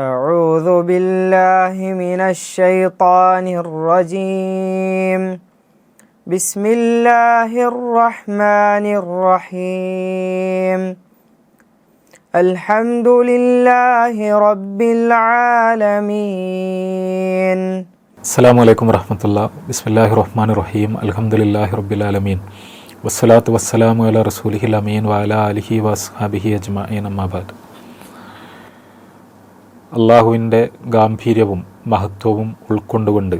أعوذ بالله من الشيطان الرجيم. بسم الله الرحمن الرحيم. الحمد لله رب العالمين. السلام عليكم ورحمة الله. بسم الله الرحمن الرحيم. الحمد لله رب العالمين. والصلاة والسلام على رسوله الأمين وعلى آله وأصحابه أجمعين. أما بعد. അള്ളാഹുവിന്റെ ഗാംഭീര്യവും മഹത്വവും ഉൾക്കൊണ്ടുകൊണ്ട്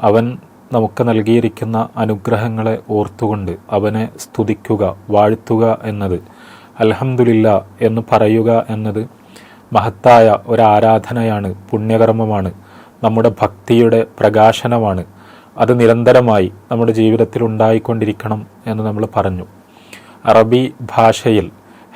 അവൻ നമുക്ക് നൽകിയിരിക്കുന്ന അനുഗ്രഹങ്ങളെ ഓർത്തുകൊണ്ട് അവനെ സ്തുതിക്കുക വാഴ്ത്തുക എന്നത് അൽഹംദുലില്ല എന്ന് പറയുക എന്നത് മഹത്തായ ഒരു ആരാധനയാണ് പുണ്യകർമ്മമാണ് നമ്മുടെ ഭക്തിയുടെ പ്രകാശനമാണ്. അത് നിരന്തരമായി നമ്മുടെ ജീവിതത്തിൽ ഉണ്ടായിക്കൊണ്ടിരിക്കണം എന്ന് നമ്മൾ പറഞ്ഞു. അറബി ഭാഷയിൽ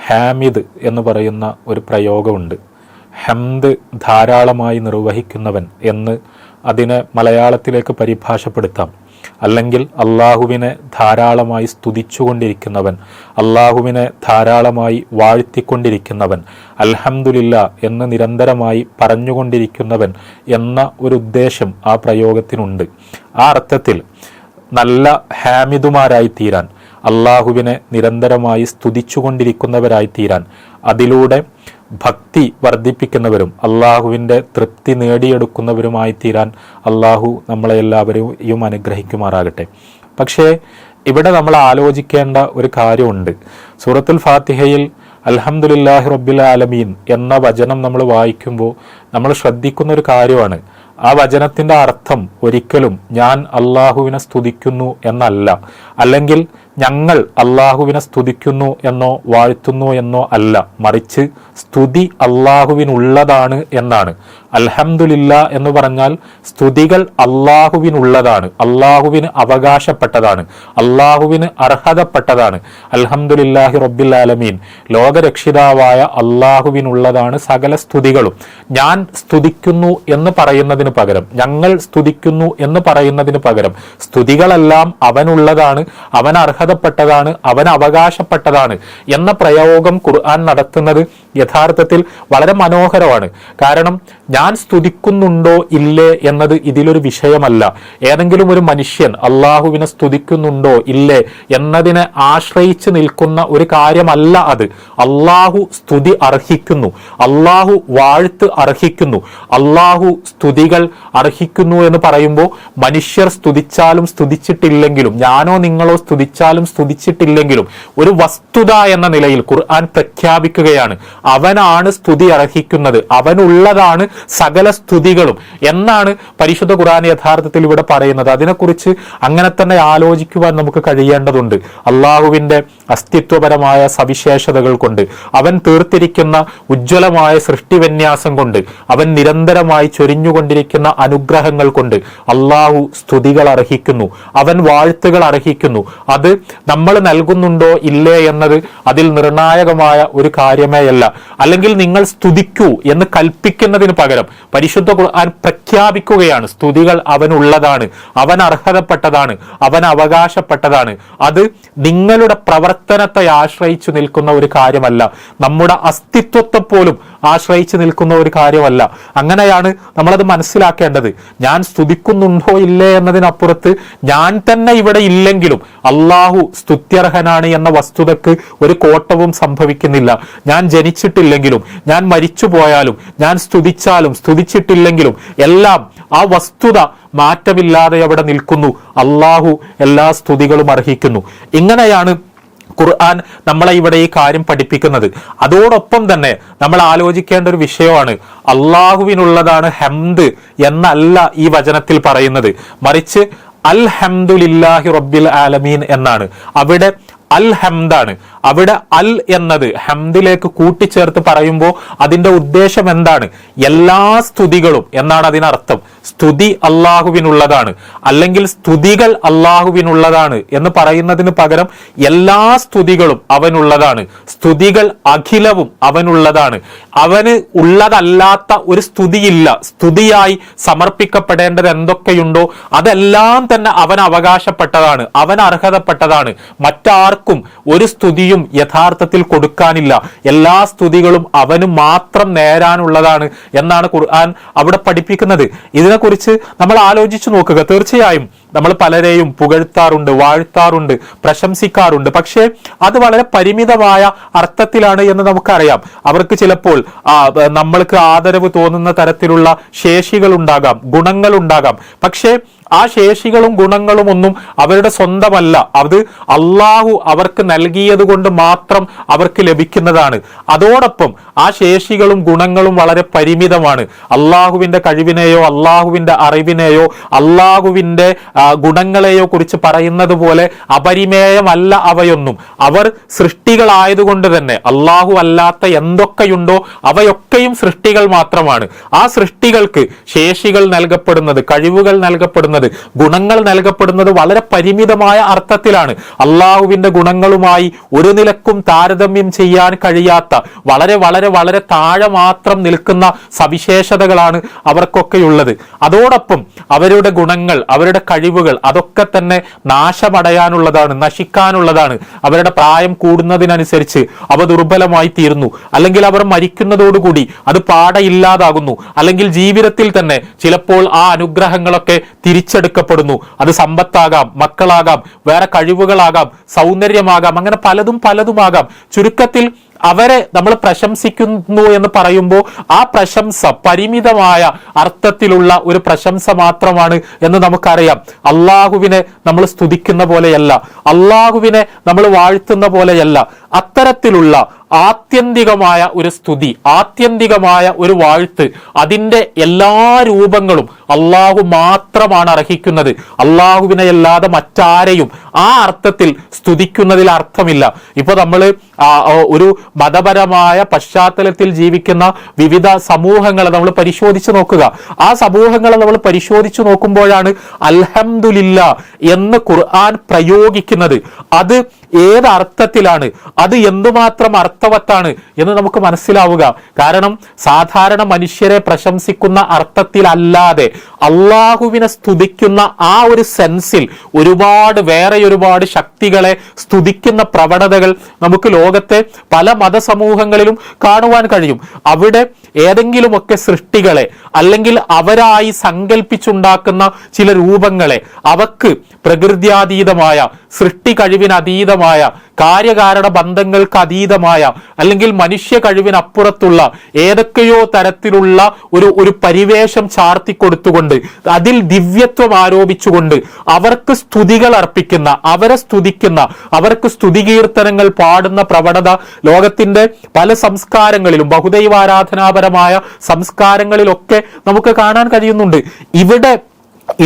ഹാമിദ് എന്ന് പറയുന്ന ഒരു പ്രയോഗമുണ്ട്. ഹംദ് ധാരാളമായി നിർവഹിക്കുന്നവൻ എന്ന് അതിനെ മലയാളത്തിലേക്ക് പരിഭാഷപ്പെടുത്താം. അല്ലെങ്കിൽ അള്ളാഹുവിനെ ധാരാളമായി സ്തുതിച്ചുകൊണ്ടിരിക്കുന്നവൻ അള്ളാഹുവിനെ ധാരാളമായി വാഴ്ത്തിക്കൊണ്ടിരിക്കുന്നവൻ അൽഹംദുലില്ല എന്ന് നിരന്തരമായി പറഞ്ഞുകൊണ്ടിരിക്കുന്നവൻ എന്ന ഒരു ഉദ്ദേശം ആ പ്രയോഗത്തിനുണ്ട്. ആ അർത്ഥത്തിൽ നല്ല ഹാമിദുമാരായി തീരാൻ അള്ളാഹുവിനെ നിരന്തരമായി സ്തുതിച്ചുകൊണ്ടിരിക്കുന്നവരായി തീരാൻ അതിലൂടെ ഭക്തി വർദ്ധിപ്പിക്കുന്നവരും അള്ളാഹുവിന്റെ തൃപ്തി നേടിയെടുക്കുന്നവരുമായി തീരാൻ അള്ളാഹു നമ്മളെ എല്ലാവരെയും അനുഗ്രഹിക്കുമാറാകട്ടെ. പക്ഷേ ഇവിടെ നമ്മൾ ആലോചിക്കേണ്ട ഒരു കാര്യമുണ്ട്. സൂറത്തുൽ ഫാത്തിഹയിൽ അലഹമുല്ലാഹി റബ്ബിൽ ആലമീൻ എന്ന വചനം നമ്മൾ വായിക്കുമ്പോൾ നമ്മൾ ശ്രദ്ധിക്കുന്ന ഒരു കാര്യമാണ്. ആ വചനത്തിന്റെ അർത്ഥം ഒരിക്കലും ഞാൻ അള്ളാഹുവിനെ സ്തുതിക്കുന്നു എന്നല്ല. അല്ലെങ്കിൽ ഞങ്ങൾ അള്ളാഹുവിനെ സ്തുതിക്കുന്നു എന്നോ വാഴ്ത്തുന്നു എന്നോ അല്ല. മറിച്ച് സ്തുതി അള്ളാഹുവിനുള്ളതാണ് എന്നാണ്. അൽഹംദുലില്ല എന്ന് പറഞ്ഞാൽ സ്തുതികൾ അള്ളാഹുവിനുള്ളതാണ്. അള്ളാഹുവിന് അവകാശപ്പെട്ടതാണ്. അള്ളാഹുവിന് അർഹതപ്പെട്ടതാണ്. അൽഹംദുലില്ലാഹി റബ്ബിൽ ആലമീൻ. ലോകരക്ഷിതാവായ അള്ളാഹുവിനുള്ളതാണ് സകല സ്തുതികളും. ഞാൻ സ്തുതിക്കുന്നു എന്ന് പറയുന്നതിന് പകരം ഞങ്ങൾ സ്തുതിക്കുന്നു എന്ന് പറയുന്നതിന് പകരം സ്തുതികളെല്ലാം അവനുള്ളതാണ് അവൻ അർഹതപ്പെട്ടതാണ് അവൻ അവകാശപ്പെട്ടതാണ് എന്ന പ്രയോഗം ഖുർആൻ നടത്തുന്നത് യഥാർത്ഥത്തിൽ വളരെ മനോഹരമാണ്. കാരണം ഞാൻ സ്തുതിക്കുന്നുണ്ടോ ഇല്ലേ എന്നത് ഇതിലൊരു വിഷയമല്ല. ഏതെങ്കിലും ഒരു മനുഷ്യൻ അള്ളാഹുവിനെ സ്തുതിക്കുന്നുണ്ടോ ഇല്ലേ എന്നതിനെ ആശ്രയിച്ച് നിൽക്കുന്ന ഒരു കാര്യമല്ല അത്. അള്ളാഹു സ്തുതി അർഹിക്കുന്നു. അള്ളാഹു വാഴ്ത്ത് അർഹിക്കുന്നു. അള്ളാഹു സ്തുതികൾ അർഹിക്കുന്നു എന്ന് പറയുമ്പോൾ മനുഷ്യർ സ്തുതിച്ചാലും സ്തുതിച്ചിട്ടില്ലെങ്കിലും ഞാനോ നിങ്ങളോ സ്തുതിച്ചാലും സ്തുതിച്ചിട്ടില്ലെങ്കിലും ഒരു വസ്തുത എന്ന നിലയിൽ ഖുർആൻ പ്രഖ്യാപിക്കുകയാണ്. അവനാണ് സ്തുതി അർഹിക്കുന്നത്. അവനുള്ളതാണ് സകല സ്തുതികളും എന്നാണ് പരിശുദ്ധ ഖുർആൻ യഥാർത്ഥത്തിൽ ഇവിടെ പറയുന്നത്. അതിനെക്കുറിച്ച് അങ്ങനെ തന്നെ ആലോചിക്കുവാൻ നമുക്ക് കഴിയേണ്ടതുണ്ട്. അള്ളാഹുവിന്റെ അസ്തിത്വപരമായ സവിശേഷതകൾ കൊണ്ട് അവൻ തീർത്തിരിക്കുന്ന ഉജ്ജ്വലമായ സൃഷ്ടിവിന്യാസം കൊണ്ട് അവൻ നിരന്തരമായി ചൊരിഞ്ഞുകൊണ്ടിരിക്കുന്ന അനുഗ്രഹങ്ങൾ കൊണ്ട് അള്ളാഹു സ്തുതികൾ അർഹിക്കുന്നു. അവൻ വാഴ്ത്തുകൾ അർഹിക്കുന്നു. അത് നമ്മൾ നൽകുന്നുണ്ടോ ഇല്ലേ എന്നത് അതിൽ നിർണായകമായ ഒരു കാര്യമേയല്ല. അല്ലെങ്കിൽ നിങ്ങൾ സ്തുതിക്കൂ എന്ന് കൽപ്പിക്കുന്നതിന് പകരം പരിശുദ്ധ ഖുർആൻ പ്രഖ്യാപിക്കുകയാണ്. സ്തുതികൾ അവനുള്ളതാണ് അവൻ അർഹതപ്പെട്ടതാണ് അവൻ അവകാശപ്പെട്ടതാണ്. അത് നിങ്ങളുടെ പ്രവർത്തനത്തെ ആശ്രയിച്ചു നിൽക്കുന്ന ഒരു കാര്യമല്ല. നമ്മുടെ അസ്തിത്വത്തെ പോലും ആശ്രയിച്ചു നിൽക്കുന്ന ഒരു കാര്യമല്ല. അങ്ങനെയാണ് നമ്മളത് മനസ്സിലാക്കേണ്ടത്. ഞാൻ സ്തുതിക്കുന്നുണ്ടോ ഇല്ലേ എന്നതിനപ്പുറത്ത് ഞാൻ തന്നെ ഇവിടെ ഇല്ലെങ്കിലും അള്ളാഹു സ്തുത്യർഹനാണ് എന്ന വസ്തുതക്ക് ഒരു കോട്ടവും സംഭവിക്കുന്നില്ല. ഞാൻ ജനിച്ചിട്ടില്ലെങ്കിലും ഞാൻ മരിച്ചു പോയാലും ഞാൻ സ്തുതിച്ചാലും സ്തുതിച്ചിട്ടില്ലെങ്കിലും എല്ലാം ആ വസ്തുത മാറ്റമില്ലാതെ അവിടെ നിൽക്കുന്നു. അള്ളാഹു എല്ലാ സ്തുതികളും അർഹിക്കുന്നു. ഇങ്ങനെയാണ് ഖുർആൻ നമ്മളെ ഇവിടെ ഈ കാര്യം പഠിപ്പിക്കുന്നത്. അതോടൊപ്പം തന്നെ നമ്മൾ ആലോചിക്കേണ്ട ഒരു വിഷയമാണ്. അള്ളാഹുവിനുള്ളതാണ് ഹംദ് എന്നല്ല ഈ വചനത്തിൽ പറയുന്നത്. മറിച്ച് അൽ ഹംദുലില്ലാഹി റബ്ബിൽ ആലമീൻ എന്നാണ്. അവിടെ അൽ ഹംദാണ് അവിടെ അൽ എന്നത് ഹംദിലേക്ക് കൂട്ടിച്ചേർത്ത് പറയുമ്പോൾ അതിന്റെ ഉദ്ദേശം എന്താണ്? എല്ലാ സ്തുതികളും എന്നാണ് അതിനർത്ഥം. സ്തുതി അള്ളാഹുവിനുള്ളതാണ്. അല്ലെങ്കിൽ സ്തുതികൾ അള്ളാഹുവിനുള്ളതാണ് എന്ന് പറയുന്നതിന് പകരം എല്ലാ സ്തുതികളും അവനുള്ളതാണ്. സ്തുതികൾ അഖിലവും അവനുള്ളതാണ്. അവന് ഉള്ളതല്ലാത്ത ഒരു സ്തുതിയില്ല. സ്തുതിയായി സമർപ്പിക്കപ്പെടേണ്ടത് എന്തൊക്കെയുണ്ടോ അതെല്ലാം തന്നെ അവൻ അവകാശപ്പെട്ടതാണ്. അവൻ അർഹതപ്പെട്ടതാണ്. മറ്റാർക്കും ഒരു സ്തുതിയും യഥാർത്ഥത്തിൽ കൊടുക്കാനില്ല. എല്ലാ സ്തുതികളും അവന് മാത്രം നേരാനുള്ളതാണ് എന്നാണ് ഖുർആൻ അവിടെ പഠിപ്പിക്കുന്നത്. ഇതിനെക്കുറിച്ച് നമ്മൾ ആലോചിച്ചു നോക്കുക. തീർച്ചയായും നമ്മൾ പലരെയും പുകഴ്ത്താറുണ്ട് വാഴ്ത്താറുണ്ട് പ്രശംസിക്കാറുണ്ട്. പക്ഷേ അത് വളരെ പരിമിതമായ അർത്ഥത്തിലാണ് എന്ന് നമുക്കറിയാം. അവർക്ക് ചിലപ്പോൾ നമ്മൾക്ക് ആദരവ് തോന്നുന്ന തരത്തിലുള്ള ശേഷികൾ ഉണ്ടാകാം ഗുണങ്ങൾ ഉണ്ടാകാം. പക്ഷേ ആ ശേഷികളും ഗുണങ്ങളും ഒന്നും അവരുടെ സ്വന്തമല്ല. അത് അള്ളാഹു അവർക്ക് നൽകിയത് കൊണ്ട് മാത്രം അവർക്ക് ലഭിക്കുന്നതാണ്. അതോടൊപ്പം ആ ശേഷികളും ഗുണങ്ങളും വളരെ പരിമിതമാണ്. അള്ളാഹുവിന്റെ കഴിവിനെയോ അള്ളാഹുവിന്റെ അറിവിനെയോ അള്ളാഹുവിന്റെ ഗുണങ്ങളെയോ കുറിച്ച് പറയുന്നത് പോലെ അപരിമേയമല്ല അവയൊന്നും. അവർ സൃഷ്ടികളായതുകൊണ്ട് തന്നെ അള്ളാഹു അല്ലാത്ത എന്തൊക്കെയുണ്ടോ അവയൊക്കെയും സൃഷ്ടികൾ മാത്രമാണ്. ആ സൃഷ്ടികൾക്ക് ശേഷികൾ നൽകപ്പെടുന്നത് കഴിവുകൾ നൽകപ്പെടുന്നത് ഗുണങ്ങൾ നൽകപ്പെടുന്നത് വളരെ പരിമിതമായ അർത്ഥത്തിലാണ്. അള്ളാഹുവിന്റെ ഗുണങ്ങളുമായി ഒരു നിലക്കും താരതമ്യം ചെയ്യാൻ കഴിയാത്ത വളരെ വളരെ വളരെ താഴെ മാത്രം നിൽക്കുന്ന സവിശേഷതകളാണ് അവർക്കൊക്കെയുള്ളത്. അതോടൊപ്പം അവരുടെ ഗുണങ്ങൾ അവരുടെ കഴിവുകൾ അതൊക്കെ തന്നെ നാശമടയാനുള്ളതാണ് നശിക്കാനുള്ളതാണ്. അവരുടെ പ്രായം കൂടുന്നതിനനുസരിച്ച് അവ ദുർബലമായി തീരുന്നു. അല്ലെങ്കിൽ അവർ മരിക്കുന്നതോടുകൂടി അത് പാടയില്ലാതാകുന്നു അല്ലെങ്കിൽ ജീവിതത്തിൽ തന്നെ ചിലപ്പോൾ ആ അനുഗ്രഹങ്ങളൊക്കെ തിരിച്ചെടുക്കപ്പെടുന്നു. അത് സമ്പത്താകാം മക്കളാകാം വേറെ കഴിവുകളാകാം സൗന്ദര്യമാകാം അങ്ങനെ പലതും പലതുമാകാം. ചുരുക്കത്തിൽ അവരെ നമ്മൾ പ്രശംസിക്കുന്നു എന്ന് പറയുമ്പോൾ ആ പ്രശംസ പരിമിതമായ അർത്ഥത്തിലുള്ള ഒരു പ്രശംസ മാത്രമാണ് എന്ന് നമുക്കറിയാം. അള്ളാഹുവിനെ നമ്മൾ സ്തുതിക്കുന്ന പോലെയല്ല. അള്ളാഹുവിനെ നമ്മൾ വാഴ്ത്തുന്ന പോലെയല്ല. അത്തരത്തിലുള്ള ആത്യന്തികമായ ഒരു സ്തുതി ആത്യന്തികമായ ഒരു വാഴ്ത്ത് അതിന്റെ എല്ലാ രൂപങ്ങളും അള്ളാഹു മാത്രമാണ് അർഹിക്കുന്നത്. അള്ളാഹുവിനെ അല്ലാതെ മറ്റാരെയും ആ അർത്ഥത്തിൽ സ്തുതിക്കുന്നതിൽ അർത്ഥമില്ല. ഇപ്പൊ നമ്മൾ ഒരു മതപരമായ പശ്ചാത്തലത്തിൽ ജീവിക്കുന്ന വിവിധ സമൂഹങ്ങളെ നമ്മൾ പരിശോധിച്ചു നോക്കുക. ആ സമൂഹങ്ങളെ നമ്മൾ പരിശോധിച്ചു നോക്കുമ്പോഴാണ് അൽഹംദുലില്ല എന്ന് ഖുർആൻ പ്രയോഗിക്കുന്നത്. അത് ഏത് അർത്ഥത്തിലാണ്? അത് എന്തുമാത്രം അർത്ഥവത്താണ് എന്ന് നമുക്ക് മനസ്സിലാവുക. കാരണം സാധാരണ മനുഷ്യരെ പ്രശംസിക്കുന്ന അർത്ഥത്തിലല്ലാതെ അള്ളാഹുവിനെ സ്തുതിക്കുന്ന ആ ഒരു സെൻസിൽ ഒരുപാട് വേറെ ഒരുപാട് ശക്തികളെ സ്തുതിക്കുന്ന പ്രവണതകൾ നമുക്ക് ലോകത്തെ പല മതസമൂഹങ്ങളിലും കാണുവാൻ കഴിയും. അവിടെ ഏതെങ്കിലുമൊക്കെ സൃഷ്ടികളെ അല്ലെങ്കിൽ അവരായി സങ്കല്പിച്ചുണ്ടാക്കുന്ന ചില രൂപങ്ങളെ അവക്ക് പ്രകൃത്യാതീതമായ സൃഷ്ടി കഴിവിന് അതീതമായ കാര്യകാരണ ബന്ധങ്ങൾക്ക് അതീതമായ അല്ലെങ്കിൽ മനുഷ്യ കഴിവിനപ്പുറത്തുള്ള ഏതൊക്കെയോ തരത്തിലുള്ള ഒരു ഒരു പരിവേഷം ചാർത്തിക്കൊടുത്തുകൊണ്ട് അതിൽ ദിവ്യത്വം ആരോപിച്ചുകൊണ്ട് അവർക്ക് സ്തുതികൾ അർപ്പിക്കുന്ന അവരെ സ്തുതിക്കുന്ന അവർക്ക് സ്തുതികീർത്തനങ്ങൾ പാടുന്ന പ്രവണത ലോകത്തിന്റെ പല സംസ്കാരങ്ങളിലും ബഹുദൈവാരാധനാപരമായ സംസ്കാരങ്ങളിലൊക്കെ നമുക്ക് കാണാൻ കഴിയുന്നുണ്ട്. ഇവിടെ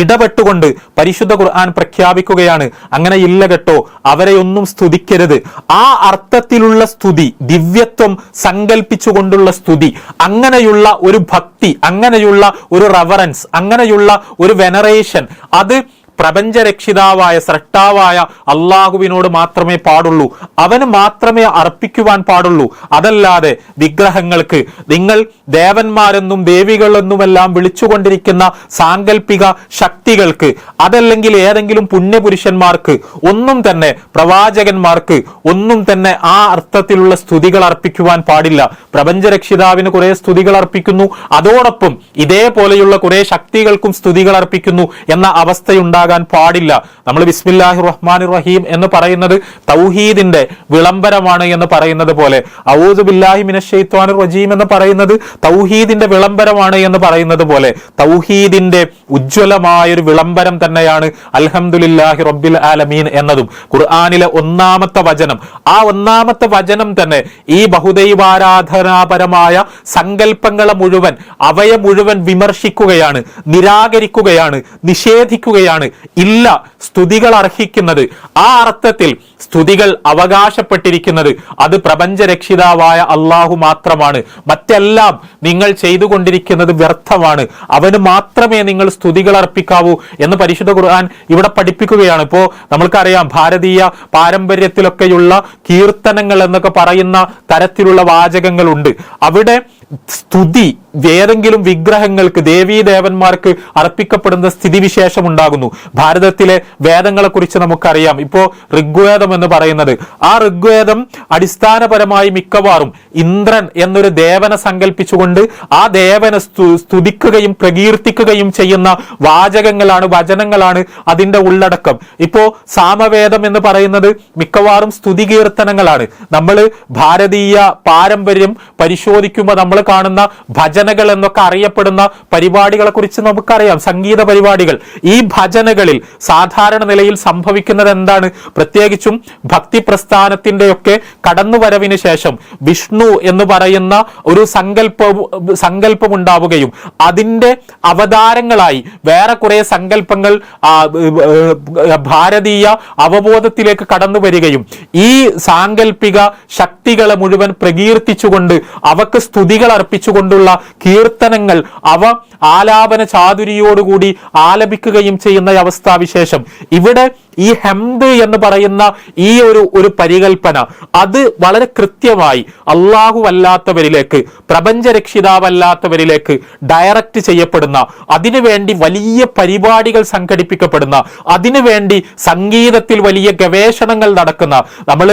ഇടപെട്ടുകൊണ്ട് പരിശുദ്ധ ഖുർആൻ പ്രഖ്യാപിക്കുകയാണ്. അങ്ങനെ ഇല്ല കേട്ടോ അവരെ ഒന്നും സ്തുതിക്കരുത്. ആ അർത്ഥത്തിലുള്ള സ്തുതി ദിവ്യത്വം സങ്കല്പിച്ചുകൊണ്ടുള്ള സ്തുതി അങ്ങനെയുള്ള ഒരു ഭക്തി അങ്ങനെയുള്ള ഒരു റവറൻസ് അങ്ങനെയുള്ള ഒരു വെനറേഷൻ അത് പ്രപഞ്ചരക്ഷിതാവായ സൃഷ്ടാവായ അള്ളാഹുവിനോട് മാത്രമേ പാടുള്ളൂ. അവന് മാത്രമേ അർപ്പിക്കുവാൻ പാടുള്ളൂ. അതല്ലാതെ വിഗ്രഹങ്ങൾക്ക് നിങ്ങൾ ദേവന്മാരെന്നും ദേവികളെന്നുമെല്ലാം വിളിച്ചുകൊണ്ടിരിക്കുന്ന സാങ്കല്പിക ശക്തികൾക്ക് അതല്ലെങ്കിൽ ഏതെങ്കിലും പുണ്യപുരുഷന്മാർക്ക് ഒന്നും തന്നെ പ്രവാചകന്മാർക്ക് ഒന്നും തന്നെ ആ അർത്ഥത്തിലുള്ള സ്തുതികൾ അർപ്പിക്കുവാൻ പാടില്ല. പ്രപഞ്ചരക്ഷിതാവിന് കുറെ സ്തുതികൾ അർപ്പിക്കുന്നു. അതോടൊപ്പം ഇതേപോലെയുള്ള കുറെ ശക്തികൾക്കും സ്തുതികൾ അർപ്പിക്കുന്നു എന്ന അവസ്ഥയുണ്ടാകാൻ പാടില്ല. നമ്മൾ ബിസ്മില്ലാഹി റഹ്മാൻ റഹീം എന്ന് പറയുന്നത് തൗഹീദിന്റെ വിളംബരമാണ് എന്ന് പറയുന്നത് പോലെ. ഔദു ബില്ലാഹി മിനഷെയ്ത്വാൻ റജീം എന്ന് പറയുന്നത് തൗഹീദിന്റെ വിളംബരമാണ് എന്ന് പറയുന്നത് പോലെ. തൗഹീദിന്റെ ഉജ്ജ്വലമായ ഒരു വിളംബരം തന്നെയാണ് അൽഹംദുലില്ലാഹി റബ്ബിൽ ആലമീൻ എന്നതും. ഖുർആാനിലെ ഒന്നാമത്തെ വചനം. ആ ഒന്നാമത്തെ വചനം തന്നെ ഈ ബഹുദൈവാരാധനാപരമായ സങ്കല്പങ്ങളെ മുഴുവൻ അവയെ മുഴുവൻ വിമർശിക്കുകയാണ് നിരാകരിക്കുകയാണ് നിഷേധിക്കുകയാണ് ഇല്ല സ്തുതികൾ അർഹിക്കുന്നത്. ആ അർത്ഥത്തിൽ സ്തുതികൾ അവകാശപ്പെട്ടിരിക്കുന്നത് അത് പ്രപഞ്ചരക്ഷിതാവായ അള്ളാഹു മാത്രമാണ്. മറ്റെല്ലാം നിങ്ങൾ ചെയ്തുകൊണ്ടിരിക്കുന്നത് വ്യർത്ഥമാണ്. അവന് മാത്രമേ നിങ്ങൾ സ്തുതികൾ അർപ്പിക്കാവൂ എന്ന് പരിശുദ്ധ ഖുർആൻ ഇവിടെ പഠിപ്പിക്കുകയാണ്. ഇപ്പോ നമ്മൾക്കറിയാം ഭാരതീയ പാരമ്പര്യത്തിലൊക്കെയുള്ള കീർത്തനങ്ങൾ എന്നൊക്കെ പറയുന്ന തരത്തിലുള്ള വാചകങ്ങളുണ്ട്. അവിടെ സ്തുതി. വേറെങ്കിലും വിഗ്രഹങ്ങൾക്ക് ദേവീ ദേവന്മാർക്ക് അർപ്പിക്കപ്പെടുന്ന സ്ഥിതിവിശേഷം ഉണ്ടാകുന്നു. ഭാരതത്തിലെ വേദങ്ങളെ കുറിച്ച് നമുക്കറിയാം. ഇപ്പോ ഋഗ്വേദം എന്ന് പറയുന്നത്. ആ ഋഗ്വേദം അടിസ്ഥാനപരമായി മിക്കവാറും ഇന്ദ്രൻ എന്നൊരു ദേവനെ സങ്കല്പിച്ചുകൊണ്ട് ആ ദേവനെ സ്തുതിക്കുകയും പ്രകീർത്തിക്കുകയും ചെയ്യുന്ന വാചകങ്ങളാണ് വചനങ്ങളാണ് അതിന്റെ ഉള്ളടക്കം. ഇപ്പോ സാമവേദം എന്ന് പറയുന്നത് മിക്കവാറും സ്തുതി കീർത്തനങ്ങളാണ് നമ്മൾ ഭാരതീയ പാരമ്പര്യം പരിശോധിക്കുമ്പോൾ നമ്മൾ കാണുന്ന ഭജനകൾ എന്നൊക്കെ അറിയപ്പെടുന്ന പരിപാടികളെ കുറിച്ച് നമുക്കറിയാം സംഗീത പരിപാടികൾ. ഈ ഭജനകളിൽ സാധാരണ നിലയിൽ സംഭവിക്കുന്നത് എന്താണ്? പ്രത്യേകിച്ചും ഭക്തി പ്രസ്ഥാനത്തിന്റെയൊക്കെ കടന്നുവരവിന് ശേഷം വിഷ്ണു എന്ന് പറയുന്ന ഒരു സങ്കല്പ സങ്കല്പം ഉണ്ടാവുകയും അതിന്റെ അവതാരങ്ങളായി വേറെ കുറെ സങ്കല്പങ്ങൾ ഭാരതീയ അവബോധത്തിലേക്ക് കടന്നു വരികയും ഈ സാങ്കല്പിക ശക്തികളെ മുഴുവൻ പ്രകീർത്തിച്ചുകൊണ്ട് അവക്ക് സ്തുതികൾ അർപ്പിച്ചുകൊണ്ടുള്ള കീർത്തനങ്ങൾ അവ ആലാപന ചാതുരിയോടുകൂടി ആലപിക്കുകയും ചെയ്യുന്ന അവസ്ഥാവിശേഷം. ഇവിടെ ഈ ഹെംദ് എന്ന് പറയുന്ന ഈ ഒരു ഒരു പരികൽപ്പന അത് വളരെ കൃത്യമായി അള്ളാഹു അല്ലാത്തവരിലേക്ക് പ്രപഞ്ചരക്ഷിതാവല്ലാത്തവരിലേക്ക് ഡയറക്റ്റ് ചെയ്യപ്പെടുന്ന അതിനുവേണ്ടി വലിയ പരിപാടികൾ സംഘടിപ്പിക്കപ്പെടുന്ന അതിനുവേണ്ടി സംഗീതത്തിൽ വലിയ ഗവേഷണങ്ങൾ നടക്കുന്ന നമ്മൾ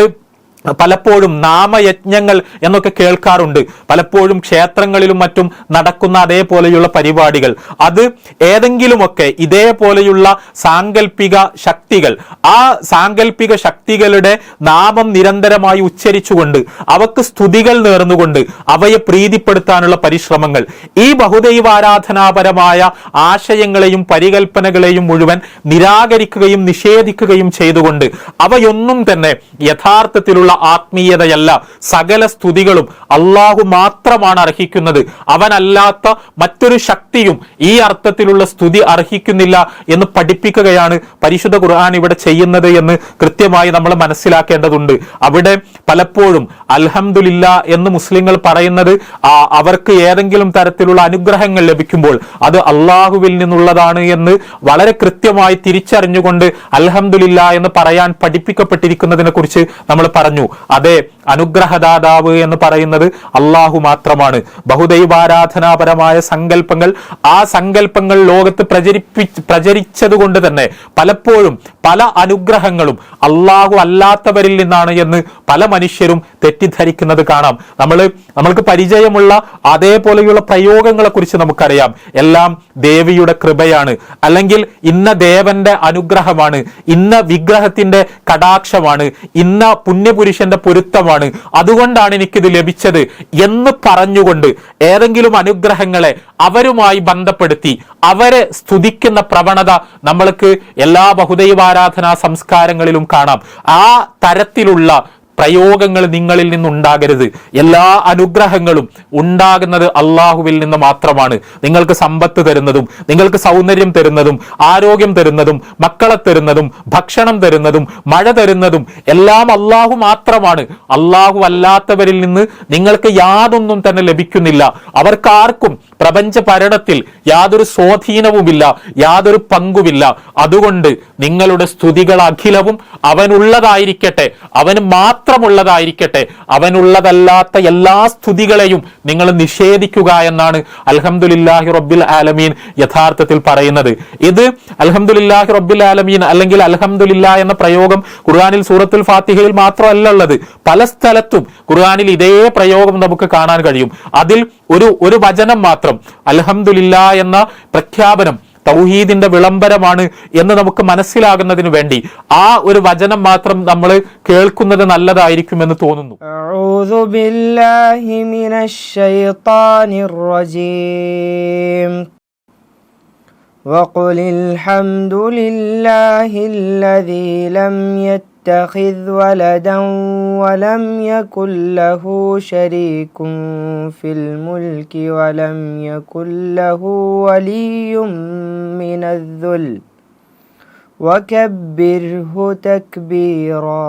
പലപ്പോഴും നാമയജ്ഞങ്ങൾ എന്നൊക്കെ കേൾക്കാറുണ്ട്. പലപ്പോഴും ക്ഷേത്രങ്ങളിലും മറ്റും നടക്കുന്ന അതേപോലെയുള്ള പരിപാടികൾ. അത് ഏതെങ്കിലുമൊക്കെ ഇതേപോലെയുള്ള സാങ്കല്പിക ശക്തികൾ ആ സാങ്കല്പിക ശക്തികളുടെ നാമം നിരന്തരമായി ഉച്ചരിച്ചുകൊണ്ട് അവക്ക് സ്തുതികൾ നേർന്നുകൊണ്ട് അവയെ പ്രീതിപ്പെടുത്താനുള്ള പരിശ്രമങ്ങൾ. ഈ ബഹുദൈവാരാധനാപരമായ ആശയങ്ങളെയും പരികൽപ്പനകളെയും മുഴുവൻ നിരാകരിക്കുകയും നിഷേധിക്കുകയും ചെയ്തുകൊണ്ട് അവയൊന്നും തന്നെ യഥാർത്ഥത്തിലുള്ള ആത്മീയതയല്ല. സകല സ്തുതികളും അള്ളാഹു മാത്രമാണ് അർഹിക്കുന്നത്. അവനല്ലാത്ത മറ്റൊരു ശക്തിയും ഈ അർത്ഥത്തിലുള്ള സ്തുതി അർഹിക്കുന്നില്ല എന്ന് പഠിപ്പിക്കുകയാണ് പരിശുദ്ധ ഖുർആൻ ഇവിടെ ചെയ്യുന്നത് എന്ന് കൃത്യമായി നമ്മൾ മനസ്സിലാക്കേണ്ടതുണ്ട്. അവിടെ പലപ്പോഴും അൽഹമുല്ല എന്ന് മുസ്ലിങ്ങൾ പറയുന്നത് അവർക്ക് ഏതെങ്കിലും തരത്തിലുള്ള അനുഗ്രഹങ്ങൾ ലഭിക്കുമ്പോൾ അത് അള്ളാഹുവിൽ നിന്നുള്ളതാണ് എന്ന് വളരെ കൃത്യമായി തിരിച്ചറിഞ്ഞുകൊണ്ട് അൽഹമുല്ല എന്ന് പറയാൻ പഠിപ്പിക്കപ്പെട്ടിരിക്കുന്നതിനെ കുറിച്ച് നമ്മൾ പറഞ്ഞു. അതെ അനുഗ്രഹദാതാവ് എന്ന് പറയുന്നത് അള്ളാഹു മാത്രമാണ്. ബഹുദൈവാരാധനാപരമായ സങ്കല്പങ്ങൾ ആ സങ്കല്പങ്ങൾ ലോകത്ത് പ്രചരിപ്പി പ്രചരിച്ചതുകൊണ്ട് തന്നെ പലപ്പോഴും പല അനുഗ്രഹങ്ങളും അള്ളാഹു അല്ലാത്തവരിൽ നിന്നാണ് എന്ന് പല മനുഷ്യരും തെറ്റിദ്ധരിക്കുന്നത് കാണാം. നമ്മൾ നമ്മൾക്ക് പരിചയമുള്ള അതേപോലെയുള്ള പ്രയോഗങ്ങളെ കുറിച്ച് നമുക്കറിയാം. എല്ലാം ദേവിയുടെ കൃപയാണ്. അല്ലെങ്കിൽ ഇന്ന ദേവന്റെ അനുഗ്രഹമാണ് ഇന്ന വിഗ്രഹത്തിന്റെ കടാക്ഷമാണ് ഇന്ന പുണ്യപുരുഷന്റെ പൊരുത്തമാണ്. അതുകൊണ്ടാണ് എനിക്കിത് ലഭിച്ചത് എന്ന് പറഞ്ഞുകൊണ്ട് ഏതെങ്കിലും അനുഗ്രഹങ്ങളെ അവരുമായി ബന്ധപ്പെടുത്തി അവരെ സ്തുതിക്കുന്ന പ്രവണത നമ്മൾക്ക് എല്ലാ ബഹുദൈവാരാധനാ സംസ്കാരങ്ങളിലും കാണാം. ആ തരത്തിലുള്ള പ്രയോഗങ്ങൾ നിങ്ങളിൽ നിന്നുണ്ടാകരുത്. എല്ലാ അനുഗ്രഹങ്ങളും ഉണ്ടാകുന്നത് അള്ളാഹുവിൽ നിന്ന് മാത്രമാണ്. നിങ്ങൾക്ക് സമ്പത്ത് തരുന്നതും നിങ്ങൾക്ക് സൗന്ദര്യം തരുന്നതും ആരോഗ്യം തരുന്നതും മക്കളെ തരുന്നതും ഭക്ഷണം തരുന്നതും മഴ തരുന്നതും എല്ലാം അള്ളാഹു മാത്രമാണ്. അള്ളാഹു അല്ലാത്തവരിൽ നിന്ന് നിങ്ങൾക്ക് യാതൊന്നും തന്നെ ലഭിക്കുന്നില്ല. അവർക്കാർക്കും പ്രപഞ്ച ഭരണത്തിൽ യാതൊരു സ്വാധീനവുമില്ല യാതൊരു പങ്കുമില്ല. അതുകൊണ്ട് നിങ്ങളുടെ സ്തുതികൾ അഖിലവും അവനുള്ളതായിരിക്കട്ടെ. അവന് മാത്രമുള്ളതായിരിക്കട്ടെ. അവനുള്ളതല്ലാത്ത എല്ലാ സ്തുതികളെയും നിങ്ങൾ നിഷേധിക്കുക എന്നാണ് അൽഹംദുലില്ലാഹി റബ്ബിൽ ആലമീൻ യഥാർത്ഥത്തിൽ പറയുന്നത്. ഇത് അൽഹംദുലില്ലാഹി റബ്ബിൽ ആലമീൻ അല്ലെങ്കിൽ അലഹമുല്ല എന്ന പ്രയോഗം ഖുർആാനിൽ സൂറത്തുൽ ഫാത്തിഹയിൽ മാത്രമല്ല ഉള്ളത്. പല സ്ഥലത്തും ഖുർആാനിൽ ഇതേ പ്രയോഗം നമുക്ക് കാണാൻ കഴിയും. അതിൽ ഒരു ഒരു വചനം മാത്രം അലഹമുല്ല എന്ന പ്രഖ്യാപനം തൗഹീദിന്റെ വിളംബരമാണ് എന്ന് നമുക്ക് മനസ്സിലാകുന്നതിന് വേണ്ടി ആ ഒരു വചനം മാത്രം നമ്മൾ കേൾക്കുന്നത് നല്ലതായിരിക്കുമെന്ന് തോന്നുന്നു أعوذ بالله من الشيطان الرجيم وقل الحمد لله الذي لم يتخذ ولدا ولم يكن له شريك في الملك ولم يكن له ولي من الذل وكبره تكبيرا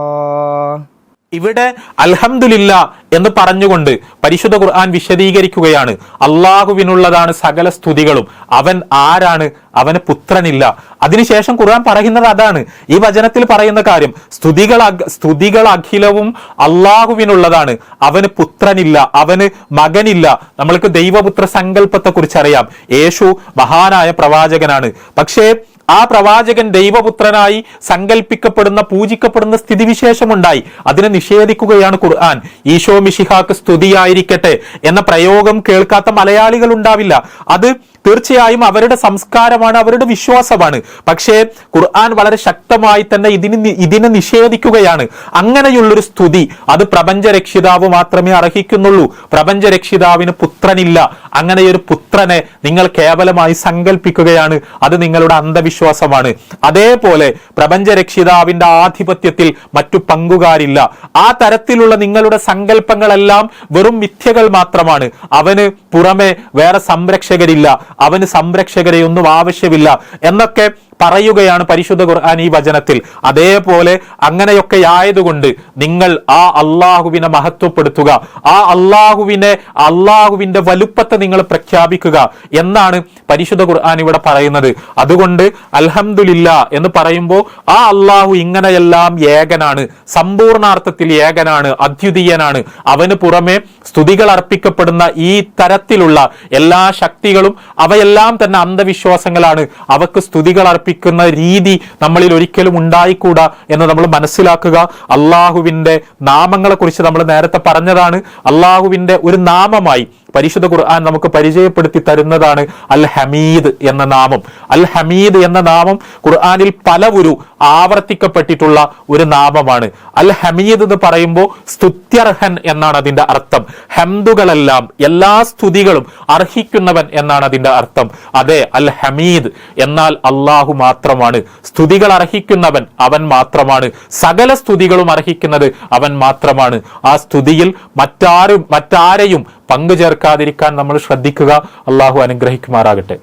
ഇവിടെ അൽഹംദുലില്ല എന്ന് പറഞ്ഞുകൊണ്ട് പരിശുദ്ധ ഖുർആൻ വിശദീകരിക്കുകയാണ് അള്ളാഹുവിനുള്ളതാണ് സകല സ്തുതികളും അവൻ ആരാണ് അവന് പുത്രനില്ല. അതിനുശേഷം ഖുർആൻ പറയുന്നത് അതാണ്. ഈ വചനത്തിൽ പറയുന്ന കാര്യം സ്തുതികൾ സ്തുതികൾ അഖിലവും അള്ളാഹുവിനുള്ളതാണ്. അവന് പുത്രനില്ല അവന് മകനില്ല. നമ്മൾക്ക് ദൈവപുത്ര സങ്കല്പത്തെ കുറിച്ച് അറിയാം യേശു മഹാനായ പ്രവാചകനാണ്. പക്ഷേ ആ പ്രവാചകൻ ദൈവപുത്രനായി സങ്കല്പിക്കപ്പെടുന്ന പൂജിക്കപ്പെടുന്ന സ്ഥിതിവിശേഷമുണ്ടായി. അതിനെ നിഷേധിക്കുകയാണ് ഖുർആൻ. ഈശോ മിഷിഹാക്ക് സ്തുതിയായിരിക്കട്ടെ എന്ന പ്രയോഗം കേൾക്കാത്ത മലയാളികൾ ഉണ്ടാവില്ല. അത് തീർച്ചയായും അവരുടെ സംസ്കാരമാണ് അവരുടെ വിശ്വാസമാണ്. പക്ഷേ ഖുർആൻ വളരെ ശക്തമായി തന്നെ ഇതിന് ഇതിനെ നിഷേധിക്കുകയാണ്. അങ്ങനെയുള്ളൊരു സ്തുതി അത് പ്രപഞ്ച രക്ഷിതാവ് മാത്രമേ അർഹിക്കുന്നുള്ളൂ. പ്രപഞ്ച രക്ഷിതാവിന് പുത്രനില്ല. അങ്ങനെയൊരു പുത്രനെ നിങ്ങൾ കേവലമായി സങ്കല്പിക്കുകയാണ് അത് നിങ്ങളുടെ അന്ധവിശ്വാസമാണ്. അതേപോലെ പ്രപഞ്ച രക്ഷിതാവിന്റെ ആധിപത്യത്തിൽ മറ്റു പങ്കുകാരില്ല. ആ തരത്തിലുള്ള നിങ്ങളുടെ സങ്കല്പങ്ങളെല്ലാം വെറും മിഥ്യകൾ മാത്രമാണ്. അവന് പുറമെ വേറെ സംരക്ഷകരില്ല. അവന് സംരക്ഷകരെ ഒന്നും ആവശ്യമില്ല എന്നൊക്കെ പറയുകയാണ് പരിശുദ്ധ ഖുർആൻ ഈ വചനത്തിൽ. അതേപോലെ അങ്ങനെയൊക്കെ ആയതുകൊണ്ട് നിങ്ങൾ ആ അള്ളാഹുവിനെ മഹത്വപ്പെടുത്തുക. ആ അള്ളാഹുവിനെ അള്ളാഹുവിന്റെ വലുപ്പത്തെ നിങ്ങൾ പ്രഖ്യാപിക്കുക എന്നാണ് പരിശുദ്ധ ഖുർആൻ ഇവിടെ പറയുന്നത്. അതുകൊണ്ട് അൽഹമുല്ല എന്ന് പറയുമ്പോൾ ആ അള്ളാഹു ഇങ്ങനെയെല്ലാം ഏകനാണ്. സമ്പൂർണാർത്ഥത്തിൽ ഏകനാണ് അദ്വിതീയനാണ്. അവന് പുറമെ സ്തുതികൾ അർപ്പിക്കപ്പെടുന്ന ഈ തരത്തിലുള്ള എല്ലാ ശക്തികളും അവയെല്ലാം തന്നെ അന്ധവിശ്വാസങ്ങളാണ്. അവക്ക് സ്തുതികൾ അർപ്പിക്കുന്ന രീതി നമ്മളിൽ ഒരിക്കലും ഉണ്ടായിക്കൂടാ എന്ന് നമ്മൾ മനസ്സിലാക്കുക. അള്ളാഹുവിന്റെ നാമങ്ങളെ കുറിച്ച് നമ്മൾ നേരത്തെ പറഞ്ഞതാണ്. അള്ളാഹുവിന്റെ ഒരു നാമമായി പരിശുദ്ധ ഖുർആൻ നമുക്ക് പരിചയപ്പെടുത്തി തരുന്നതാണ് അൽ ഹമീദ് എന്ന നാമം. അൽ ഹമീദ് എന്ന നാമം ഖുർആനിൽ പലവുരു ആവർത്തിക്കപ്പെട്ടിട്ടുള്ള ഒരു നാമമാണ്. അൽ ഹമീദ് എന്ന് പറയുമ്പോൾ സ്തുത്യർഹൻ എന്നാണ് അതിന്റെ അർത്ഥം. ഹംദുകളെല്ലാം എല്ലാ സ്തുതികളും അർഹിക്കുന്നവൻ എന്നാണ് അതിന്റെ അർത്ഥം. അതെ അൽ ഹമീദ് എന്നാൽ അള്ളാഹു മാത്രമാണ്. സ്തുതികൾ അർഹിക്കുന്നവൻ അവൻ മാത്രമാണ്. സകല സ്തുതികളും അർഹിക്കുന്നത് അവൻ മാത്രമാണ്. ആ സ്തുതിയിൽ മറ്റാരും മറ്റാരെയും പങ്കു ചേർക്കാതിരിക്കാൻ നമ്മൾ ശ്രദ്ധിക്കുക. അള്ളാഹു അനുഗ്രഹിക്കുമാറാകട്ടെ.